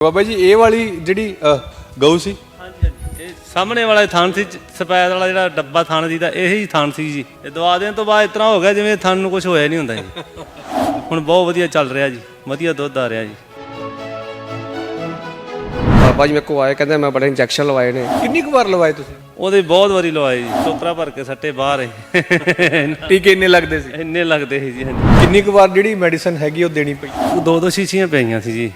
ਬਾਬਾ ਜੀ ਇਹ ਵਾਲੀ ਜਿਹੜੀ ਗਊ ਸੀ? ਹਾਂਜੀ ਹਾਂਜੀ। ਇਹ ਸਾਹਮਣੇ ਵਾਲਾ ਥਣ ਸੀ ਸਪੈਦ ਵਾਲਾ ਜਿਹੜਾ ਡੱਬਾ ਥਣ ਦੀ ਦਾ ਇਹੀ ਥਣ ਸੀ ਜੀ। ਇਹ ਦਵਾ ਦੇਣ ਤੋਂ ਬਾਅਦ ਇਤਨਾ ਹੋ ਗਿਆ ਜਿਵੇਂ ਥਣ ਨੂੰ ਕੁਝ ਹੋਇਆ ਨਹੀਂ ਹੁੰਦਾ ਜੀ। ਹੁਣ ਬਹੁਤ ਵਧੀਆ ਚੱਲ ਰਿਹਾ ਜੀ। ਵਧੀਆ ਦੁੱਧ ਆ ਰਿਹਾ ਜੀ। ਬਾਬਾ ਜੀ ਮੇਰੇ ਕੋ ਆਏ ਕਹਿੰਦੇ ਮੈਂ ਬੜੇ ਇੰਜੈਕਸ਼ਨ ਲਵਾਏ ਨੇ। ਕਿੰਨੀ ਕੁ ਵਾਰ ਲਵਾਏ ਤੁਸੀਂ? ਉਹਦੇ ਬਹੁਤ ਵਾਰੀ ਲਵਾਏ ਜੀ। ਟੋਕਰਾ ਭਰ ਕੇ ਸੱਟੇ ਬਾਹਰ ਹੈ ਟੀਕੇ ਇੰਨੇ ਲੱਗਦੇ ਸੀ? ਇੰਨੇ ਲੱਗਦੇ ਸੀ ਜੀ ਹਾਂਜੀ। ਕਿੰਨੀ ਕੁ ਵਾਰ ਜਿਹੜੀ ਮੈਡੀਸਨ ਹੈਗੀ ਉਹ ਦੇਣੀ ਪਈ? ਉਹ ਦੋ ਦੋ ਸ਼ੀਸ਼ੀਆਂ ਪਈਆਂ ਸੀ ਜੀ।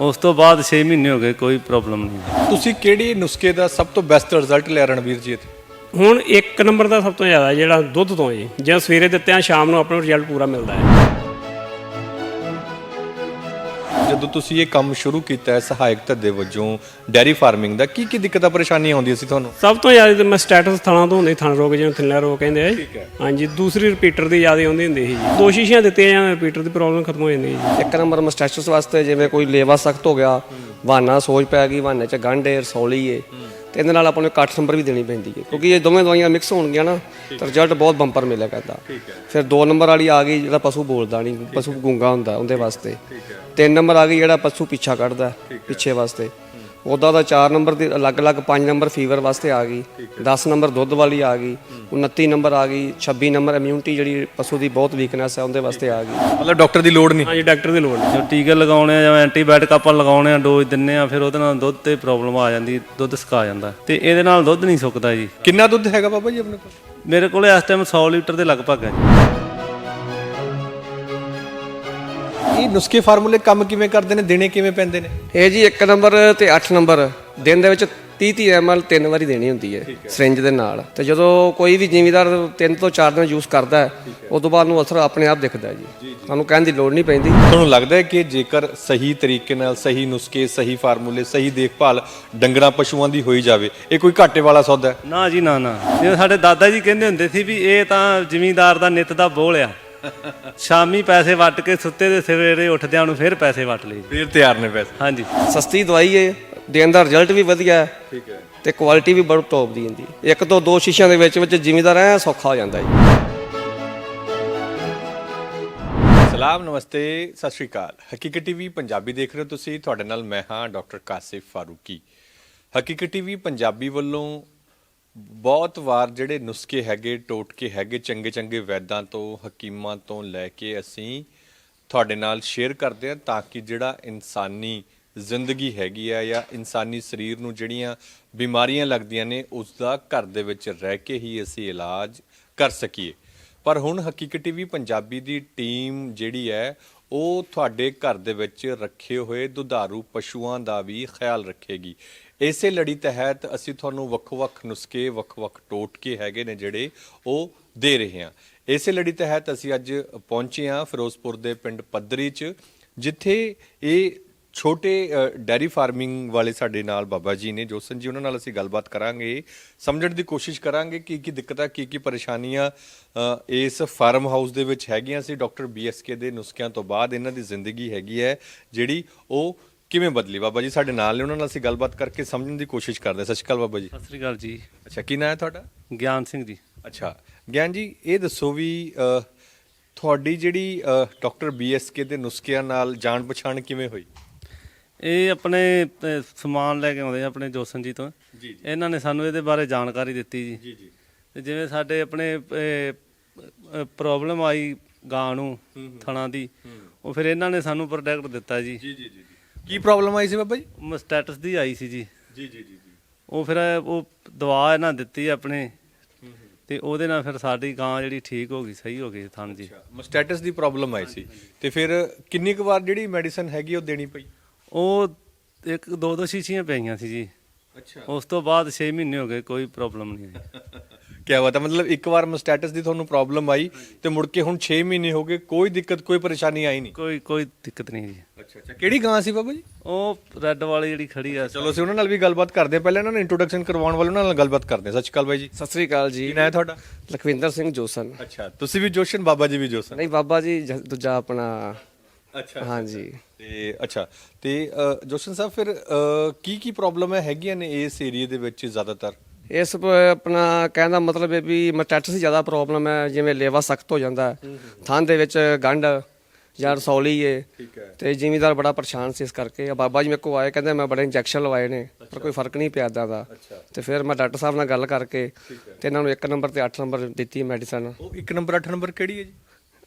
ਉਸ ਤੋਂ ਬਾਅਦ 6 ਮਹੀਨੇ ਹੋ ਗਏ ਕੋਈ ਪ੍ਰੋਬਲਮ ਨਹੀਂ। ਤੁਸੀਂ ਕਿਹੜੀ ਨੁਸਖੇ ਦਾ ਸਭ ਤੋਂ ਬੈਸਟ ਰਿਜ਼ਲਟ ਲਿਆ ਰਣਵੀਰ ਜੀ ਇੱਥੇ? ਹੁਣ ਇੱਕ ਨੰਬਰ ਦਾ ਸਭ ਤੋਂ ਜ਼ਿਆਦਾ ਜਿਹੜਾ ਦੁੱਧ ਤੋਂ ਜੀ ਜੇ ਸਵੇਰੇ ਦਿੱਤੇ ਆ ਸ਼ਾਮ ਨੂੰ ਆਪਣਾ ਰਿਜ਼ਲਟ ਪੂਰਾ ਮਿਲਦਾ ਹੈ। ਜਦੋਂ ਤੁਸੀਂ ਇਹ ਕੰਮ ਸ਼ੁਰੂ ਕੀਤਾ ਹੈ ਸਹਾਇਕ ਧੱਦੇ ਵਜੋਂ ਡੈਰੀ ਫਾਰਮਿੰਗ ਦਾ ਕੀ ਕੀ ਦਿੱਕਤਾਂ ਪਰੇਸ਼ਾਨੀਆਂ ਆਉਂਦੀਆਂ ਸੀ ਤੁਹਾਨੂੰ? ਸਭ ਤੋਂ ਜ਼ਿਆਦਾ ਤਾਂ ਮੈਂ ਸਟੇਟਸ ਥਣਾ ਤੋਂ ਹੁੰਦੇ ਥਣ ਰੋਗ ਜਿਵੇਂ ਥਿੰਨਲਾ ਰੋਗ ਕਹਿੰਦੇ ਆ ਠੀਕ ਹੈ। ਹਾਂਜੀ ਦੂਸਰੀ ਰਿਪੀਟਰ ਦੀ ਜ਼ਿਆਦਾ ਆਉਂਦੀ ਹੁੰਦੀ ਸੀ ਜੀ। ਦੋ ਸ਼ੀਸ਼ੀਆਂ ਦਿੱਤੀਆਂ ਜਾਂ ਰਿਪੀਟਰ ਦੀ ਪ੍ਰੋਬਲਮ ਖਤਮ ਹੋ ਜਾਂਦੀ ਹੈ ਜੀ। ਇੱਕ ਨੰਬਰ ਮਸਟੈਚਸ ਵਾਸਤੇ ਜਿਵੇਂ ਕੋਈ ਲੇਵਾ ਸਖਤ ਹੋ ਗਿਆ ਵਾਨਾ ਸੋਜ ਪੈ ਗਈ ਵਾਨੇ ਚ ਗੰਢ ਏ ਰਸੌਲੀ ਏ। ਤੇ ਇਹਦੇ ਨਾਲ ਆਪਾਂ ਨੂੰ 8 ਨੰਬਰ ਵੀ ਦੇਣੀ ਪੈਂਦੀ ਹੈ। ਕਿਉਂਕਿ ਇਹ ਦੋਵੇਂ ਦਵਾਈਆਂ ਮਿਕਸ ਹੋਣਗੀਆਂ ਨਾ ਤਾਂ ਰਿਜ਼ਲਟ ਬਹੁਤ ਬੰਪਰ ਮਿਲਿਆ ਕਰਦਾ। ਫਿਰ 2 ਨੰਬਰ ਵਾਲੀ ਆ ਗਈ ਜਿਹੜਾ ਪਸ਼ੂ ਬੋਲਦਾ ਨਹੀਂ ਪਸ਼ੂ ਗੂੰਗਾ ਹੁੰਦਾ ਉਹਦੇ ਵਾਸਤੇ। 3 ਨੰਬਰ ਆ ਗਈ ਜਿਹੜਾ ਪਸ਼ੂ ਪਿੱਛਾ ਕੱਢਦਾ ਪਿੱਛੇ ਵਾਸਤੇ। ਉਹਦਾ ਦਾ 4 ਨੰਬਰ ਦੀ ਅਲੱਗ-ਅਲੱਗ 5 ਨੰਬਰ ਫੀਵਰ ਵਾਸਤੇ ਆ ਗਈ। 10 ਨੰਬਰ ਦੁੱਧ ਵਾਲੀ ਆ ਗਈ 29 ਨੰਬਰ ਆ ਗਈ 26 ਨੰਬਰ ਇਮਿਊਨਿਟੀ ਜਿਹੜੀ ਪਸ਼ੂ ਦੀ ਬਹੁਤ ਵੀਕਨੈਸ ਹੈ ਉਹਦੇ ਵਾਸਤੇ ਆ ਗਈ। ਮਤਲਬ ਡਾਕਟਰ ਦੀ ਲੋੜ ਨਹੀਂ? ਹਾਂਜੀ ਡਾਕਟਰ ਦੀ ਲੋੜ ਨਹੀਂ। ਜੋ ਟੀਕੇ ਲਗਾਉਣੇ ਆ ਜਾਂ ਐਂਟੀਬਾਇਓਟਿਕ ਆਪਾਂ ਲਗਾਉਣੇ ਆ ਡੋਜ਼ ਦਿੰਨੇ ਆ ਫਿਰ ਉਹਦੇ ਨਾਲ ਦੁੱਧ ਤੇ ਪ੍ਰੋਬਲਮ ਆ ਜਾਂਦੀ ਦੁੱਧ ਸੁਕਾ ਜਾਂਦਾ। ਤੇ ਇਹਦੇ ਨਾਲ ਦੁੱਧ ਨਹੀਂ ਸੁੱਕਦਾ ਜੀ। ਕਿੰਨਾ ਦੁੱਧ ਹੈਗਾ ਬਾਬਾ ਜੀ ਆਪਣੇ ਕੋਲ? ਮੇਰੇ ਕੋਲ ਇਸ ਟਾਈਮ 100 ਲੀਟਰ ਦੇ ਲਗਭਗ ਹੈ ਜੀ। ਇਹ ਨੁਸਖੇ ਫਾਰਮੂਲੇ ਕੰਮ ਕਿਵੇਂ ਕਰਦੇ ਨੇ ਦੇਣੇ ਕਿਵੇਂ ਪੈਂਦੇ ਨੇ? ਇਹ ਜੀ 1 ਨੰਬਰ ਤੇ 8 ਨੰਬਰ ਦਿਨ ਦੇ ਵਿੱਚ 30 30 ml ਤਿੰਨ ਵਾਰੀ ਦੇਣੀ ਹੁੰਦੀ ਹੈ ਸਿਰਿੰਜ ਦੇ ਨਾਲ। ਤੇ ਜਦੋਂ ਕੋਈ ਵੀ ਜ਼ਿਮੀਦਾਰ ਤਿੰਨ ਤੋਂ ਚਾਰ ਦਿਨ ਯੂਜ਼ ਕਰਦਾ ਹੈ ਉਸ ਤੋਂ ਬਾਅਦ ਨੂੰ ਅਸਰ ਆਪਣੇ ਆਪ ਦਿਖਦਾ ਹੈ ਜੀ। ਤੁਹਾਨੂੰ ਕਹਿਣ ਦੀ ਲੋੜ ਨਹੀਂ ਪੈਂਦੀ। ਤੁਹਾਨੂੰ ਲੱਗਦਾ ਹੈ ਕਿ ਜੇਕਰ ਸਹੀ ਤਰੀਕੇ ਨਾਲ ਸਹੀ ਨੁਸਖੇ ਸਹੀ ਫਾਰਮੂਲੇ ਸਹੀ ਦੇਖਭਾਲ ਡੰਗਰਾਂ ਪਸ਼ੂਆਂ ਦੀ ਹੋਈ ਜਾਵੇ ਇਹ ਕੋਈ ਘਾਟੇ ਵਾਲਾ ਸੌਦਾ ਹੈ? ਨਾ ਜੀ ਨਾ ਨਾ। ਜਿਵੇਂ ਸਾਡੇ ਦਾਦਾ ਜੀ ਕਹਿੰਦੇ ਹੁੰਦੇ ਸੀ ਵੀ ਇਹ ਤਾਂ ਜ਼ਿਮੀਂਦਾਰ ਦਾ ਨਿੱਤ ਦਾ ਬੋਲ ਆ। ਸ਼ਾਮੀ ਪੈਸੇ ਵੱਟ ਕੇ ਸੁੱਤੇ ਦੇ ਸਵੇਰੇ ਉੱਠਦਿਆਂ ਨੂੰ ਫਿਰ ਪੈਸੇ ਵੱਟ ਲਈ ਫੇਰ ਤਿਆਰ ਨੇ ਪੈਸੇ। ਹਾਂਜੀ। ਸਸਤੀ ਦਵਾਈ ਹੈ ਦੇਣ ਦਾ ਰਿਜ਼ਲਟ ਵੀ ਵਧੀਆ ਹੈ। ਠੀਕ ਹੈ। ਤੇ ਕੁਆਲਿਟੀ ਵੀ ਬਹੁਤ ਟੌਪ ਦੀ ਹੁੰਦੀ। ਹੈ ਇੱਕ ਤੋਂ ਦੋ ਸ਼ੀਸ਼ਿਆਂ ਦੇ ਵਿੱਚ ਵਿੱਚ ਜ਼ਿਮੀਦਾਰ ਐ ਸੌਖਾ ਹੋ ਜਾਂਦਾ ਜੀ। ਸਲਾਮ ਨਮਸਤੇ ਸਤਿ ਸ਼੍ਰੀ ਅਕਾਲ। ਹਕੀਕਤ ਟੀਵੀ ਪੰਜਾਬੀ ਦੇਖ ਰਹੇ ਹੋ ਤੁਸੀਂ। ਤੁਹਾਡੇ ਨਾਲ ਮੈਂ ਹਾਂ ਡਾਕਟਰ ਕਾਸਿਫ ਫਾਰੂਕੀ। ਹਕੀਕਤ ਟੀਵੀ ਪੰਜਾਬੀ ਵੱਲੋਂ ਬਹੁਤ ਵਾਰ ਜਿਹੜੇ ਨੁਸਖੇ ਹੈਗੇ, ਟੋਟਕੇ ਹੈਗੇ, ਚੰਗੇ ਚੰਗੇ ਵੈਦਾਂ ਤੋਂ, ਹਕੀਮਾਂ ਤੋਂ ਲੈ ਕੇ ਅਸੀਂ ਤੁਹਾਡੇ ਨਾਲ ਸ਼ੇਅਰ ਕਰਦੇ ਹਾਂ ਤਾਂ ਕਿ ਜਿਹੜਾ ਇਨਸਾਨੀ ਜ਼ਿੰਦਗੀ ਹੈਗੀ ਆ ਜਾਂ ਇਨਸਾਨੀ ਸਰੀਰ ਨੂੰ ਜਿਹੜੀਆਂ ਬਿਮਾਰੀਆਂ ਲੱਗਦੀਆਂ ਨੇ ਉਸ ਦਾ ਘਰ ਦੇ ਵਿੱਚ ਰਹਿ ਕੇ ਹੀ ਅਸੀਂ ਇਲਾਜ ਕਰ ਸਕੀਏ। ਪਰ ਹੁਣ ਹਕੀਕਤ ਟੀਵੀ ਪੰਜਾਬੀ ਦੀ ਟੀਮ ਜਿਹੜੀ ਹੈ ਉਹ ਤੁਹਾਡੇ ਘਰ ਦੇ ਵਿੱਚ ਰੱਖੇ ਹੋਏ ਦੁਧਾਰੂ ਪਸ਼ੂਆਂ ਦਾ ਵੀ ਖਿਆਲ ਰੱਖੇਗੀ। ਇਸੇ ਲੜੀ ਤਹਿਤ ਅਸੀਂ ਤੁਹਾਨੂੰ ਵੱਖ-ਵੱਖ ਨੁਸਖੇ, ਵੱਖ-ਵੱਖ ਟੋਟਕੇ ਹੈਗੇ ਨੇ ਜਿਹੜੇ ਉਹ ਦੇ ਰਹੇ ਹਾਂ। ਇਸੇ ਲੜੀ ਤਹਿਤ ਅਸੀਂ ਅੱਜ ਪਹੁੰਚੇ ਹਾਂ ਫਿਰੋਜ਼ਪੁਰ ਦੇ ਪਿੰਡ ਪੱਧਰੀ 'ਚ, ਜਿੱਥੇ ਇਹ ਛੋਟੇ ਡੈਰੀ ਫਾਰਮਿੰਗ ਵਾਲੇ ਸਾਡੇ ਨਾਲ ਬਾਬਾ ਜੀ ਨੇ ਜੋਸਨ ਜੀ ਉਹਨਾਂ ਨਾਲ ਅਸੀਂ ਗੱਲਬਾਤ ਕਰਾਂਗੇ ਸਮਝਣ ਦੀ ਕੋਸ਼ਿਸ਼ ਕਰਾਂਗੇ ਕੀ ਕੀ ਦਿੱਕਤਾਂ ਕੀ ਕੀ ਪਰੇਸ਼ਾਨੀਆਂ ਇਸ ਫਾਰਮ ਹਾਊਸ ਦੇ ਵਿੱਚ ਹੈਗੀਆਂ ਸੀ। ਡਾਕਟਰ ਬੀਐਸਕੇ ਦੇ ਨੁਸਖਿਆਂ ਤੋਂ ਬਾਅਦ ਇਹਨਾਂ ਦੀ ਜ਼ਿੰਦਗੀ ਹੈਗੀ ਹੈ ਜਿਹੜੀ ਉਹ ਕਿਵੇਂ ਬਦਲੀ? ਬਾਬਾ ਜੀ ਸਾਡੇ ਨਾਲ ਨੇ ਉਹਨਾਂ ਨਾਲ ਅਸੀਂ ਗੱਲਬਾਤ ਕਰਕੇ ਸਮਝਣ ਦੀ ਕੋਸ਼ਿਸ਼ ਕਰਦੇ ਹਾਂ। ਸਤਿ ਸ਼੍ਰੀ ਅਕਾਲ ਬਾਬਾ ਜੀ। ਸਤਿ ਸ੍ਰੀ ਅਕਾਲ ਜੀ। ਅੱਛਾ ਕੀ ਨਾਂ ਹੈ ਤੁਹਾਡਾ? ਗਿਆਨ ਸਿੰਘ ਜੀ। ਅੱਛਾ ਗਿਆਨ ਜੀ ਇਹ ਦੱਸੋ ਵੀ ਤੁਹਾਡੀ ਜਿਹੜੀ ਡਾਕਟਰ ਬੀਐਸਕੇ ਦੇ ਨੁਸਖਿਆਂ ਨਾਲ ਜਾਣ ਪਛਾਣ ਕਿਵੇਂ ਹੋਈ? ਇਹ ਆਪਣੇ ਅਹ, ਸਮਾਨ ਲੈ ਕੇ ਆਉਂਦੇ ਆ ਆਪਣੇ ਜੋਸਨ ਜੀ ਤੋਂ। ਜੀ, ਇਹਨਾਂ ਨੇ ਸਾਨੂੰ ਇਹਦੇ ਬਾਰੇ ਜਾਣਕਾਰੀ ਦਿੱਤੀ ਜੀ। ਜੀ ਜੀ। ਤੇ ਜਿਵੇਂ ਸਾਡੇ ਆਪਣੇ ਪ੍ਰੋਬਲਮ ਆਈ ਗਾਂ ਨੂੰ ਥਣਾ ਦੀ ਉਹ ਫਿਰ ਇਹਨਾਂ ਨੇ ਸਾਨੂੰ ਪ੍ਰੋਡਕਟ ਦਿੱਤਾ ਜੀ। ਜੀ ਜੀ ਜੀ ਕੀ ਪ੍ਰੋਬਲਮ ਆਈ ਸੀ ਬਾਬਾ ਜੀ? ਮਸਟੈਟਸ ਦੀ ਆਈ ਸੀ ਜੀ। ਜੀ ਜੀ ਜੀ ਉਹ ਫਿਰ ਉਹ ਦਵਾ ਇਹਨਾਂ ਦਿੱਤੀ ਆਪਣੇ। ਤੇ ਉਹਦੇ ਨਾਲ ਫਿਰ ਸਾਡੀ ਗਾਂ ਜਿਹੜੀ ਠੀਕ ਹੋ ਗਈ ਸਹੀ ਹੋ ਗਈ ਥਣ ਜੀ। ਮਸਟੈਟਸ ਦੀ ਪ੍ਰੋਬਲਮ ਆਈ ਸੀ। ਤੇ ਫਿਰ ਕਿੰਨੀ ਕੁ ਵਾਰ ਜਿਹੜੀ ਮੈਡੀਸਨ ਹੈਗੀ ਉਹ ਦੇਣੀ ਪਈ? ਉਹ ਇੱਕ ਦੋ ਦੋ ਸ਼ੀਸ਼ੀਆਂ ਪਈਆਂ ਸੀ ਜੀ। ਅੱਛਾ। ਉਸ ਤੋਂ ਬਾਅਦ 6 ਮਹੀਨੇ ਹੋ ਗਏ ਕੋਈ ਪ੍ਰੋਬਲਮ ਨਹੀਂ ਆਈ ਕੀ ਬਾਤ ਹੈ ਮਤਲਬ ਇੱਕ ਵਾਰ ਮਸਟੈਟਸ ਦੀ ਤੁਹਾਨੂੰ ਪ੍ਰੋਬਲਮ ਆਈ ਤੇ ਮੁੜ ਕੇ ਹੁਣ 6 ਮਹੀਨੇ ਹੋ ਗਏ ਕੋਈ ਦਿੱਕਤ ਕੋਈ ਪਰੇਸ਼ਾਨੀ ਆਈ ਨਹੀਂ? ਕੋਈ ਕੋਈ ਦਿੱਕਤ ਨਹੀਂ ਜੀ। ਅੱਛਾ ਅੱਛਾ। ਕਿਹੜੀ ਗਾਂ ਸੀ ਬਾਬਾ ਜੀ? ਉਹ ਰੈੱਡ ਵਾਲੀ ਜਿਹੜੀ ਖੜੀ ਆ। ਚਲੋ ਅਸੀਂ ਉਹਨਾਂ ਨਾਲ ਵੀ ਗੱਲਬਾਤ ਕਰਦੇ ਹਾਂ। ਪਹਿਲਾਂ ਇਹਨਾਂ ਨੂੰ ਇੰਟਰੋਡਕਸ਼ਨ ਕਰਵਾਉਣ ਵਾਲੇ ਉਹਨਾਂ ਨਾਲ ਗੱਲਬਾਤ ਕਰਦੇ ਹਾਂ। ਸਤਿ ਸ਼੍ਰੀ ਅਕਾਲ ਬਾਈ ਜੀ। ਸਤਿ ਸ੍ਰੀ ਅਕਾਲ ਜੀ। ਕੀ ਨਾਂ ਹੈ ਤੁਹਾਡਾ? ਲਖਵਿੰਦਰ ਸਿੰਘ ਜੋਸਨ। ਅੱਛਾ ਤੁਸੀਂ ਵੀ ਜੋਸ਼ਨ ਬਾਬਾ ਜੀ ਵੀ ਜੋਸ਼ਨ? ਨਹੀਂ ਬਾਬਾ ਜੀ ਜ- ਦੂਜਾ ਆਪਣਾ ਅੱਛਾ। ਹਾਂਜੀ। ਤੇ ਅੱਛਾ ਤੇ ਅ, ਜੋਸ਼ਨ ਸਾਹਿਬ ਫਿਰ ਅ, ਕੀ ਕੀ ਪ੍ਰੋਬਲਮ ਹੈ ਹੈਗੀਆਂ ਨੇ ਇਸ ਏਰੀਆ ਦੇ ਵਿੱਚ ਜ਼ਿਆਦਾਤਰ? ਇਸ ਪ- ਆਪਣਾ ਕਹਿਣ ਦਾ ਮਤਲਬ ਹੈ ਵੀ ਮਸਟੈਟਸ ਦੀ ਜ਼ਿਆਦਾ ਪ੍ਰੋਬਲਮ ਹੈ ਜਿਵੇਂ ਲੇਵਾ ਸਖਤ ਹੋ ਜਾਂਦਾ ਹੈ। ਥਾਂ ਦੇ ਵਿੱਚ ਗੰਢ ਜਾਂ ਰਸੌਲੀ ਏ ਠੀਕ ਹੈ। ਤੇ ਜ਼ਿਮੀਦਾਰ ਬੜਾ ਪਰੇਸ਼ਾਨ ਸੀ ਇਸ ਕਰਕੇ। ਆ ਬਾਬਾ ਜੀ ਮੇਰੇ ਕੋਲ ਆਏ ਕਹਿੰਦੇ ਮੈਂ ਬੜੇ ਇੰਜੈਕਸ਼ਨ ਲਵਾਏ ਨੇ ਪਰ ਕੋਈ ਫ਼ਰਕ ਨਹੀਂ ਪਿਆ ਏਦਾਂ ਦਾ। ਤੇ ਫਿਰ ਮੈਂ ਡਾਕਟਰ ਸਾਹਿਬ ਨਾਲ ਗੱਲ ਕਰਕੇ ਤੇ ਇਹਨਾਂ ਨੂੰ 1 ਨੰਬਰ ਤੇ 8 ਨੰਬਰ ਦਿੱਤੀ ਮੈਡੀਸਨ ਉਹ ਇੱਕ ਨੰਬਰ 8 ਨੰਬਰ ਕਿਹੜੀ ਹੈ ਜੀ?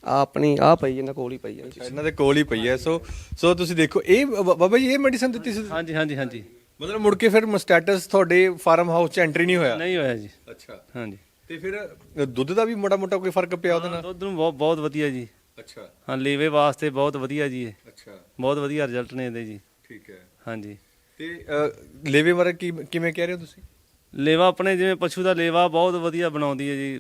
ਆ ਆਪਣੀ ਆ ਪਈ ਇਹਨਾਂ ਕੋਲ ਹੀ ਪਈ ਹੈ ਇਹਨਾਂ ਦੇ ਕੋਲ ਹੀ ਪਈ ਹੈ ਸੋ ਸੋ ਤੁਸੀਂ ਦੇਖੋ ਇਹ ਬ- ਬਾਬਾ ਜੀ ਇਹ ਮੈਡੀਸਨ ਦਿੱਤੀ ਸੀ? ਹਾਂਜੀ ਹਾਂਜੀ ਹਾਂਜੀ। ਮਤਲਬ ਮੁੜ ਕੇ ਫਿਰ ਸਟੇਟਸ ਤੁਹਾਡੇ ਫਾਰਮ ਹਾਊਸ ਚ ਐਂਟਰੀ ਨਹੀਂ ਹੋਇਆ? ਨਹੀਂ ਹੋਇਆ ਜੀ। ਅੱਛਾ। ਹਾਂਜੀ। ਤੇ ਫਿਰ ਅ, ਦੁੱਧ ਦਾ ਵੀ ਮੋਟਾ ਮੋਟਾ ਕੋਈ ਫ਼ਰਕ ਪਿਆ ਉਹਦੇ ਨਾਲ? ਦੁੱਧ ਨੂੰ ਬਹੁਤ ਬਹੁਤ ਵਧੀਆ ਜੀ। ਅੱਛਾ। ਹਾਂ ਲੀਵੇ ਵਾਸਤੇ ਬਹੁਤ ਵਧੀਆ ਜੀ ਇਹ। ਅੱਛਾ। ਬਹੁਤ ਵਧੀਆ ਰਿਜ਼ਲਟ ਨੇ ਇਹਦੇ ਜੀ। ਠੀਕ ਹੈ। ਹਾਂਜੀ। ਤੇ ਅ, ਲੇਵੇ ਬਾਰੇ ਕੀ ਕਿਵੇਂ ਕਹਿ ਰਹੇ ਹੋ ਤੁਸੀਂ? ਲੇਵਾ ਆਪਣੇ ਜਿਵੇਂ ਪਸ਼ੂ ਦਾ ਲੇਵਾ ਬਹੁਤ ਵਧੀਆ ਬਣਾਉਂਦੀ ਹੈ ਜੀ।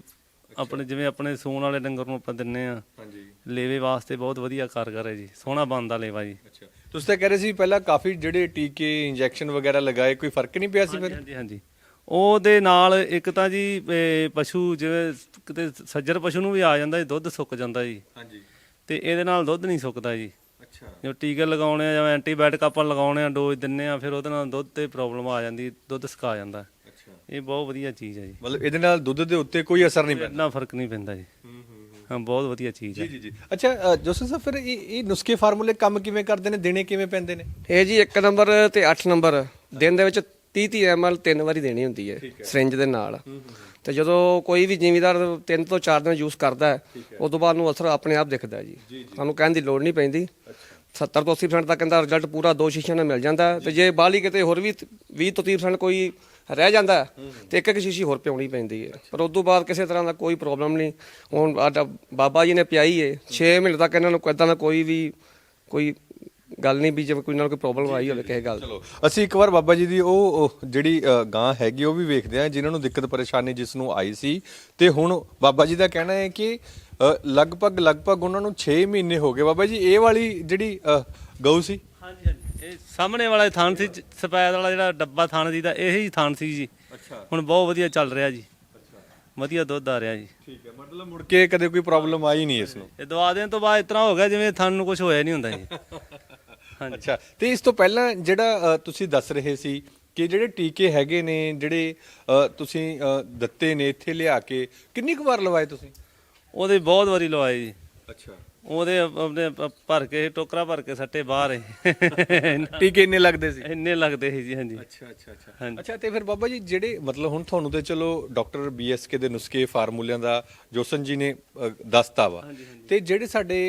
ਆਪਣੇ ਜਿਵੇਂ ਆਪਣੇ ਸੂਣ ਵਾਲੇ ਡੰਗਰ ਨੂੰ ਆਪਾਂ ਦਿੰਨੇ ਆ। ਹਾਂਜੀ। ਲੇਵੇ ਵਾਸਤੇ ਬਹੁਤ ਵਧੀਆ ਕਾਰਗਰ ਹੈ ਜੀ। ਸੋਹਣਾ ਬਣਦਾ ਲੇਵਾ ਜੀ। ਅੱਛਾ। ਤੁਸੀਂ ਤਾਂ ਕਹਿ ਰਹੇ ਸੀ ਪਹਿਲਾਂ ਕਾਫੀ ਜਿਹੜੇ ਟੀਕੇ ਇੰਜੈਕਸ਼ਨ ਵਗੈਰਾ ਲਗਾਏ ਕੋਈ ਫ਼ਰਕ ਨਹੀਂ ਪਿਆ ਸੀ ਫਿਰ? ਹਾਂਜੀ ਹਾਂਜੀ। ਉਹਦੇ ਨਾਲ ਇੱਕ ਤਾਂ ਜੀ ਇਹ ਪਸ਼ੂ ਜਿਵੇਂ ਕਿਤੇ ਸੱਜਰ ਪਸ਼ੂ ਨੂੰ ਵੀ ਆ ਜਾਂਦਾ ਜੀ ਦੁੱਧ ਸੁੱਕ ਜਾਂਦਾ ਜੀ। ਹਾਂਜੀ। ਤੇ ਇਹਦੇ ਨਾਲ ਦੁੱਧ ਨਹੀਂ ਸੁੱਕਦਾ ਜੀ। ਅੱਛਾ। ਜੋ ਟੀਕੇ ਲਗਾਉਣੇ ਆ ਜਾਂ ਐਂਟੀਬਾਇਓਟਿਕ ਆਪਾਂ ਲਗਾਉਣੇ ਆ ਡੋਜ਼ ਦਿੰਨੇ ਆ ਫਿਰ ਉਹਦੇ ਨਾਲ ਦੁੱਧ ਤੇ ਪ੍ਰੋਬਲਮ ਆ ਜਾਂਦੀ ਦੁੱਧ ਸੁਕਾ ਜਾਂਦਾ। ਇਹ ਬਹੁਤ ਵਧੀਆ ਚੀਜ਼ ਹੈ ਜੀ। ਮਤਲਬ ਇਹਦੇ ਨਾਲ ਦੁੱਧ ਦੇ ਉੱਤੇ ਕੋਈ ਅਸਰ ਨਹੀਂ ਪੈਂਦਾ? ਇੰਨਾ ਫ਼ਰਕ ਨਹੀਂ ਪੈਂਦਾ ਜੀ। ਹਾਂ ਬਹੁਤ ਵਧੀਆ ਚੀਜ਼ ਹੈ। ਜੀ ਜੀ। ਜੀ ਅੱਛਾ ਜੋਸਫ ਸਾਹਿਬ ਫਿਰ ਇਹ ਇਹ ਨੁਸਖੇ ਫਾਰਮੂਲੇ ਕੰਮ ਕਿਵੇਂ ਕਰਦੇ ਨੇ? ਦੇਣੇ ਕਿਵੇਂ ਪੈਂਦੇ ਨੇ? ਇਹ ਜੀ 1 ਨੰਬਰ ਤੇ 8 ਨੰਬਰ। ਦਿਨ ਦੇ ਵਿੱਚ 30 30 ml ਤਿੰਨ ਵਾਰੀ ਦੇਣੀ ਹੁੰਦੀ ਹੈ ਸਿਰਿੰਜ ਦੇ ਨਾਲ। ਤੇ ਜਦੋਂ ਕੋਈ ਵੀ ਜ਼ਿਮੀਦਾਰ ਤਿੰਨ ਤੋਂ 4 ਦਿਨ ਯੂਜ਼ ਕਰਦਾ ਹੈ ਉਸ ਤੋਂ ਬਾਅਦ ਨੂੰ ਅਸਰ ਆਪਣੇ ਆਪ ਦਿਖਦਾ ਹੈ ਜੀ। ਤੁਹਾਨੂੰ ਕਹਿਣ ਦੀ ਲੋੜ ਨਹੀਂ ਪੈਂਦੀ। 70 ਤੋਂ 80% ਤੱਕ ਇਹਦਾ ਰਿਜ਼ਲਟ ਪੂਰਾ ਦੋ ਸ਼ੀਸ਼ਿਆਂ ਨਾਲ ਮਿਲ ਜਾਂਦਾ ਹੈ। ਤੇ ਜੇ ਬਾਹਲੀ ਕਿਤੇ ਹੋਰ ਵੀ 20 ਤੋਂ 30% ਕੋਈ ਰਹਿ ਜਾਂਦਾ ਤੇ ਇੱਕ ਇੱਕ ਸ਼ੀਸ਼ੀ ਹੋਰ ਪਿਉਣੀ ਪੈਂਦੀ ਹੈ। ਪਰ ਉਸ ਤੋਂ ਬਾਅਦ ਕਿਸੇ ਤਰ੍ਹਾਂ ਦਾ ਕੋਈ ਪ੍ਰੋਬਲਮ ਨਹੀਂ। ਹੁਣ ਸਾਡਾ ਬਾਬਾ ਜੀ ਨੇ ਪਿਆਈ ਏ। 6 ਮਹੀਨੇ ਤੱਕ ਇਹਨਾਂ ਨੂੰ ਇਦਾਂ ਦਾ ਕੋਈ ਵੀ ਕੋਈ ਗੱਲ ਨਹੀਂ ਵੀ ਜਿਵੇਂ ਕੋਈ ਨਾਲ ਕੋਈ ਪ੍ਰੋਬਲਮ ਆਈ ਹੋਵੇ ਕਿਸੇ ਗੱਲ। ਚਲੋ ਅਸੀਂ ਇੱਕ ਵਾਰ ਬਾਬਾ ਜੀ ਦੀ ਉਹ ਉਹ ਜਿਹੜੀ ਗਾਂ ਹੈਗੀ ਉਹ ਵੀ ਵੇਖਦੇ ਆ ਜਿਨ੍ਹਾਂ ਨੂੰ ਦਿੱਕਤ ਪਰੇਸ਼ਾਨੀ ਜਿਸ ਨੂੰ ਆਈ ਸੀ। ਤੇ ਹੁਣ ਬਾਬਾ ਜੀ ਦਾ ਕਹਿਣਾ ਹੈ ਕਿ ਲਗਭਗ ਲਗਭਗ ਉਹਨਾਂ ਨੂੰ 6 ਮਹੀਨੇ ਹੋ ਗਏ। ਬਾਬਾ ਜੀ ਇਹ ਵਾਲੀ ਜਿਹੜੀ ਗਊ ਸੀ? ਹਾਂਜੀ ਹਾਂਜੀ। ਇਹ ਸਾਹਮਣੇ ਵਾਲਾ ਥਾਨ ਸੀ ਸਫੈਦ ਵਾਲਾ ਜਿਹੜਾ ਡੱਬਾ ਥਾਨ ਸੀ ਦਾ ਇਹੀ ਥਾਨ ਸੀ ਜੀ। ਅੱਛਾ। ਹੁਣ ਬਹੁਤ ਵਧੀਆ ਚੱਲ ਰਿਹਾ ਜੀ। ਵਧੀਆ ਦੁੱਧ ਆ ਰਿਹਾ ਜੀ। ਠੀਕ ਹੈ ਮਤਲਬ ਮੁੜ ਕੇ ਕਦੇ ਕੋਈ ਪ੍ਰੋਬਲਮ ਆਈ ਨਹੀਂ ਇਸ ਨੂੰ? ਇਹ ਦਵਾ ਦੇਣ ਤੋਂ ਬਾਅਦ ਇਸ ਤਰ੍ਹਾਂ ਹੋ ਗਿਆ ਜਿਵੇਂ ਥਾਨ ਨੂੰ ਕੁਝ ਹੋਇਆ ਨਹੀਂ ਹੁੰਦਾ ਜੀ। ਹਾਂਜੀ। ਅੱਛਾ ਤੇ ਇਸ ਤੋਂ ਪਹਿਲਾਂ ਜਿਹੜਾ ਅ, ਤੁਸੀਂ ਦੱਸ ਰਹੇ ਸੀ ਕਿ ਜਿਹੜੇ ਟੀਕੇ ਹੈਗੇ ਨੇ ਜਿਹੜੇ ਤੁਸੀਂ ਦਿੱਤੇ ਨੇ ਇੱਥੇ ਲਿਆ ਕੇ ਕਿੰਨੀ ਕੁ ਵਾਰ ਲਵਾਏ ਤੁਸੀਂ? ਉਹਦੇ ਬਹੁਤ ਵਾਰੀ ਲਵਾਏ ਜੀ। ਅੱਛਾ। ਉਹਦੇ ਆਪਣੇ ਭਰ ਕੇ ਟੋਕਰਾ ਭਰ ਕੇ ਸੱਟੇ ਬਾਹਰ ਟੀਕੇ ਇੰਨੇ ਲੱਗਦੇ ਸੀ? ਇੰਨੇ ਲੱਗਦੇ ਸੀ ਜੀ ਹਾਂਜੀ। ਅੱਛਾ ਅੱਛਾ ਅੱਛਾ। ਅੱਛਾ ਤੇ ਫਿਰ ਬਾਬਾ ਜੀ ਜਿਹੜੇ ਮਤਲਬ ਹੁਣ ਤੁਹਾਨੂੰ ਤੇ ਚਲੋ ਡਾਕਟਰ ਬੀਐਸਕੇ ਦੇ ਨੁਸਖੇ ਫਾਰਮੂਲਿਆਂ ਦਾ ਜੋਸਨ ਜੀ ਨੇ ਦੱਸਤਾ ਵਾ। ਤੇ ਜਿਹੜੇ ਸਾਡੇ